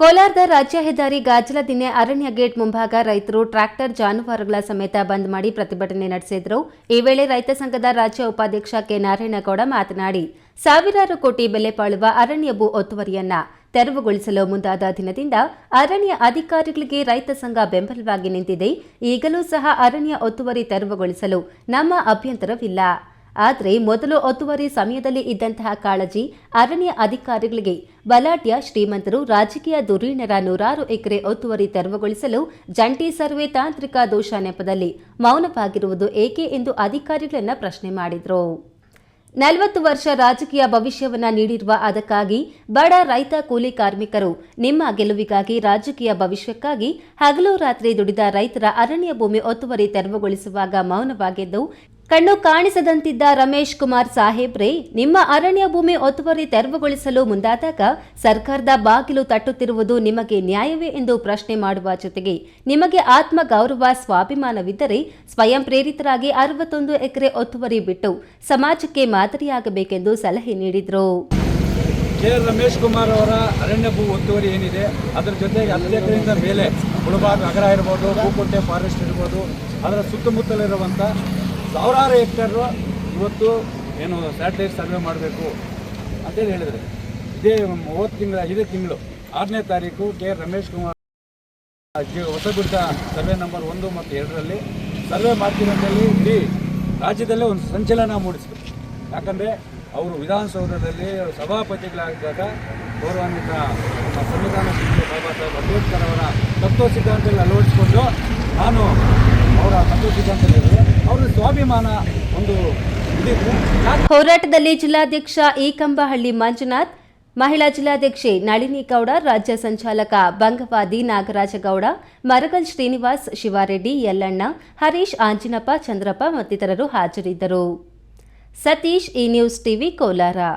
ಕೋಲಾರದ ರಾಜ್ಯ ಹೆದ್ದಾರಿ ಗಾಜಲ ದಿನೆ ಅರಣ್ಯ ಗೇಟ್ ಮುಂಭಾಗ ರೈತರು ಟ್ರ್ಯಾಕ್ಟರ್ ಜಾನುವಾರುಗಳ ಸಮೇತ ಬಂದ್ ಮಾಡಿ ಪ್ರತಿಭಟನೆ ನಡೆಸಿದರು. ಈ ವೇಳೆ ರೈತ ಸಂಘದ ರಾಜ್ಯ ಉಪಾಧ್ಯಕ್ಷ ಕೆ ನಾರಾಯಣಗೌಡ ಮಾತನಾಡಿ, ಸಾವಿರಾರು ಕೋಟಿ ಬೆಲೆ ಪಾಳುವ ಅರಣ್ಯ ಭೂ ಒತ್ತುವರಿಯನ್ನ ತೆರವುಗೊಳಿಸಲು ಮುಂದಾದ ದಿನದಿಂದ ಅರಣ್ಯ ಅಧಿಕಾರಿಗಳಿಗೆ ರೈತ ಸಂಘ ಬೆಂಬಲವಾಗಿ ನಿಂತಿದೆ. ಈಗಲೂ ಸಹ ಅರಣ್ಯ ಒತ್ತುವರಿ ತೆರವುಗೊಳಿಸಲು ನಮ್ಮ ಅಭ್ಯಂತರವಿಲ್ಲ. ಆದರೆ ಮೊದಲು ಒತ್ತುವರಿ ಸಮಯದಲ್ಲಿ ಇದ್ದಂತಹ ಕಾಳಜಿ ಅರಣ್ಯ ಅಧಿಕಾರಿಗಳಿಗೆ ಬಲಾಢ್ಯ ಶ್ರೀಮಂತರು ರಾಜಕೀಯ ಧುರೀಣರ ನೂರಾರು ಎಕರೆ ಒತ್ತುವರಿ ತೆರವುಗೊಳಿಸಲು ಜಂಟಿ ಸರ್ವೆ ತಾಂತ್ರಿಕ ದೋಷ ನೆಪದಲ್ಲಿ ಮೌನವಾಗಿರುವುದು ಏಕೆ ಎಂದು ಅಧಿಕಾರಿಗಳನ್ನು ಪ್ರಶ್ನೆ ಮಾಡಿದರು. ನಲವತ್ತು ವರ್ಷ ರಾಜಕೀಯ ಭವಿಷ್ಯವನ್ನು ನೀಡಿರುವ ಅದಕ್ಕಾಗಿ ಬಡ ರೈತ ಕೂಲಿ ಕಾರ್ಮಿಕರು ನಿಮ್ಮ ಗೆಲುವಿಗಾಗಿ ರಾಜಕೀಯ ಭವಿಷ್ಯಕ್ಕಾಗಿ ಹಗಲು ರಾತ್ರಿ ದುಡಿದ ರೈತರ ಅರಣ್ಯ ಭೂಮಿ ಒತ್ತುವರಿ ತೆರವುಗೊಳಿಸುವಾಗ ಮೌನವಾಗಿದ್ದು ಕಣ್ಣು ಕಾಣಿಸದಂತಿದ್ದ ರಮೇಶ್ ಕುಮಾರ್ ಸಾಹೇಬ್ರೆ, ನಿಮ್ಮ ಅರಣ್ಯ ಭೂಮಿ ಒತ್ತುವರಿ ತೆರವುಗೊಳಿಸಲು ಮುಂದಾದಾಗ ಸರ್ಕಾರದ ಬಾಗಿಲು ತಟ್ಟುತ್ತಿರುವುದು ನಿಮಗೆ ನ್ಯಾಯವೇ ಎಂದು ಪ್ರಶ್ನೆ ಮಾಡುವ ಜೊತೆಗೆ ನಿಮಗೆ ಆತ್ಮ ಗೌರವ ಸ್ವಾಭಿಮಾನವಿದ್ದರೆ ಸ್ವಯಂ ಪ್ರೇರಿತರಾಗಿ ಅರವತ್ತೊಂದು ಎಕರೆ ಒತ್ತುವರಿ ಬಿಟ್ಟು ಸಮಾಜಕ್ಕೆ ಮಾದರಿಯಾಗಬೇಕೆಂದು ಸಲಹೆ ನೀಡಿದರು. ಕೆ. ರಮೇಶ್ ಕುಮಾರ್ ಅವರ ಅರಣ್ಯ ಭೂ ಒತ್ತುವರಿ ಏನಿದೆ, ಅದರ ಎಕರೆಯಿಂದ ಮೇಲೆ ನಗರ ಇರ್ಬೋದು ಫಾರೆಸ್ಟ್ ಇರ್ಬೋದು, ಅದರ ಸುತ್ತಮುತ್ತಲಿರುವಂಥ ಸಾವಿರಾರು ಹೆಕ್ಟರ್ ಇವತ್ತು ಏನು ಸ್ಯಾಟಲೈಟ್ ಸರ್ವೆ ಮಾಡಬೇಕು ಅಂತೇಳಿ ಹೇಳಿದರೆ. ಇದೇ ಮೂವತ್ತು ತಿಂಗಳ, ಐದೇ ತಿಂಗಳು, ಆರನೇ ತಾರೀಕು K Ramesh Kumar Hosadurga survey number ಒಂದು ಮತ್ತು ಎರಡರಲ್ಲಿ ಸರ್ವೆ ಮಾಡ್ತೀನಿ ಇಡೀ ರಾಜ್ಯದಲ್ಲೇ ಒಂದು ಸಂಚಲನ ಮೂಡಿಸಿದ್ರು. ಯಾಕಂದರೆ ಅವರು ವಿಧಾನಸೌಧದಲ್ಲಿ ಸಭಾಪತಿಗಳಾಗಿದ್ದಾಗ ಗೌರವಾನ್ವಿತ ಸಂವಿಧಾನ ಶಿಲ್ಪಿ ಬಾಬಾ ಸಾಹೇಬ್ ಅಂಬೇಡ್ಕರ್ ಅವರ ತತ್ವ ಸಿದ್ಧಾಂತದಲ್ಲಿ ಅಳವಡಿಸಿಕೊಂಡು ನಾನು ಅವರ ತತ್ವ ಸಿದ್ಧಾಂತದಲ್ಲಿ ಸ್ವಾಭಿಮಾನ ಒಂದು ಹೋರಾಟದಲ್ಲಿ ಜಿಲ್ಲಾಧ್ಯಕ್ಷ ಈಕಂಬಹಳ್ಳಿ ಮಂಜುನಾಥ್, ಮಹಿಳಾ ಜಿಲ್ಲಾಧ್ಯಕ್ಷೆ ನಳಿನಿ ಗೌಡ, ರಾಜ್ಯ ಸಂಚಾಲಕ ಬಂಗವಾದಿ ನಾಗರಾಜಗೌಡ ಮರಗಲ್ ಶ್ರೀನಿವಾಸ್, ಶಿವಾರೆಡ್ಡಿ, ಯಲ್ಲಣ್ಣ, ಹರೀಶ್, ಆಂಜಿನಪ್ಪ, ಚಂದ್ರಪ್ಪ ಮತ್ತಿತರರು ಹಾಜರಿದ್ದರು. ಸತೀಶ್, ಈ ನ್ಯೂಸ್ ಟಿವಿ ಕೋಲಾರ.